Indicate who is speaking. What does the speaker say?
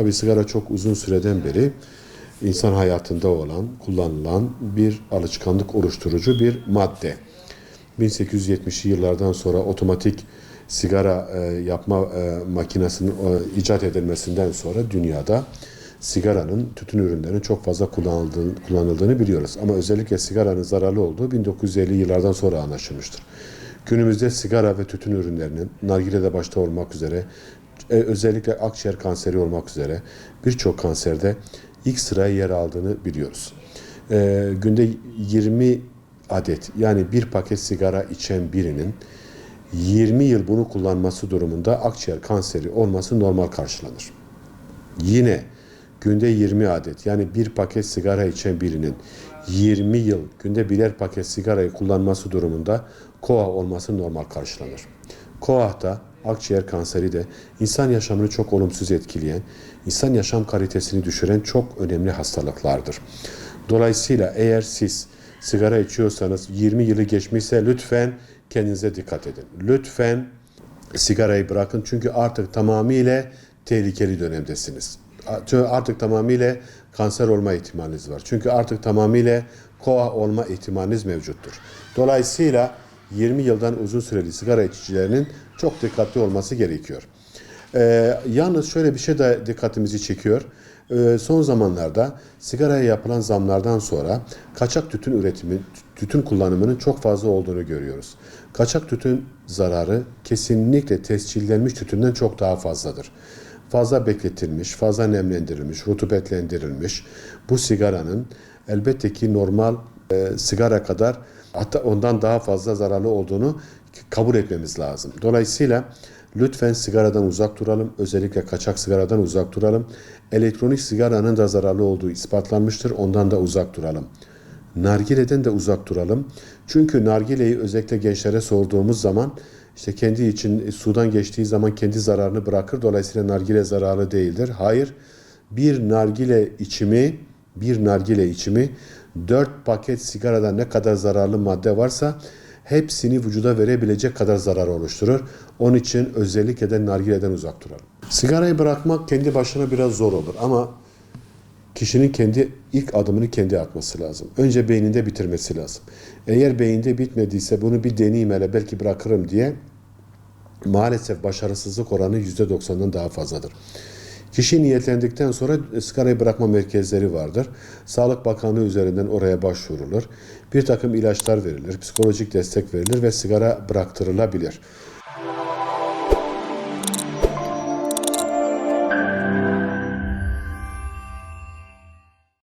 Speaker 1: Tabii sigara çok uzun süreden beri insan hayatında olan, kullanılan bir alışkanlık oluşturucu bir madde. 1870'li yıllardan sonra otomatik sigara e, yapma e, makinesinin e, icat edilmesinden sonra dünyada sigaranın, tütün ürünlerinin çok fazla kullanıldığını, kullanıldığını biliyoruz. Ama özellikle sigaranın zararlı olduğu 1950 yıllardan sonra anlaşılmıştır. Günümüzde sigara ve tütün ürünlerinin, nargile de başta olmak üzere, e, özellikle akciğer kanseri olmak üzere birçok kanserde ilk sıraya yer aldığını biliyoruz. E, günde 20 adet yani bir paket sigara içen birinin 20 yıl bunu kullanması durumunda akciğer kanseri olması normal karşılanır. Yine günde 20 adet yani bir paket sigara içen birinin 20 yıl günde birer paket sigarayı kullanması durumunda koa olması normal karşılanır. Koa da akciğer kanseri de insan yaşamını çok olumsuz etkileyen, insan yaşam kalitesini düşüren çok önemli hastalıklardır. Dolayısıyla eğer siz sigara içiyorsanız 20 yılı geçmişse lütfen kendinize dikkat edin. Lütfen sigarayı bırakın çünkü artık tamamıyla tehlikeli dönemdesiniz. Artık tamamıyla kanser olma ihtimaliniz var. Çünkü artık tamamıyla koa olma ihtimaliniz mevcuttur. Dolayısıyla 20 yıldan uzun süreli sigara içicilerinin çok dikkatli olması gerekiyor. Ee, yalnız şöyle bir şey de dikkatimizi çekiyor. Ee, son zamanlarda sigaraya yapılan zamlardan sonra kaçak tütün üretimi, tütün kullanımının çok fazla olduğunu görüyoruz. Kaçak tütün zararı kesinlikle tescillenmiş tütünden çok daha fazladır. Fazla bekletilmiş, fazla nemlendirilmiş, rutubetlendirilmiş bu sigaranın elbette ki normal e, sigara kadar hatta ondan daha fazla zararlı olduğunu kabul etmemiz lazım. Dolayısıyla lütfen sigaradan uzak duralım. Özellikle kaçak sigaradan uzak duralım. Elektronik sigaranın da zararlı olduğu ispatlanmıştır. Ondan da uzak duralım. Nargileden de uzak duralım. Çünkü nargileyi özellikle gençlere sorduğumuz zaman işte kendi için sudan geçtiği zaman kendi zararını bırakır. Dolayısıyla nargile zararlı değildir. Hayır. Bir nargile içimi, bir nargile içimi 4 paket sigarada ne kadar zararlı madde varsa hepsini vücuda verebilecek kadar zarar oluşturur. Onun için özellikle de nargileden uzak duralım. Sigarayı bırakmak kendi başına biraz zor olur ama kişinin kendi ilk adımını kendi atması lazım. Önce beyninde bitirmesi lazım. Eğer beyinde bitmediyse bunu bir deneyim hele belki bırakırım diye maalesef başarısızlık oranı %90'dan daha fazladır. Kişi niyetlendikten sonra sigarayı bırakma merkezleri vardır. Sağlık Bakanlığı üzerinden oraya başvurulur. Bir takım ilaçlar verilir, psikolojik destek verilir ve sigara bıraktırılabilir.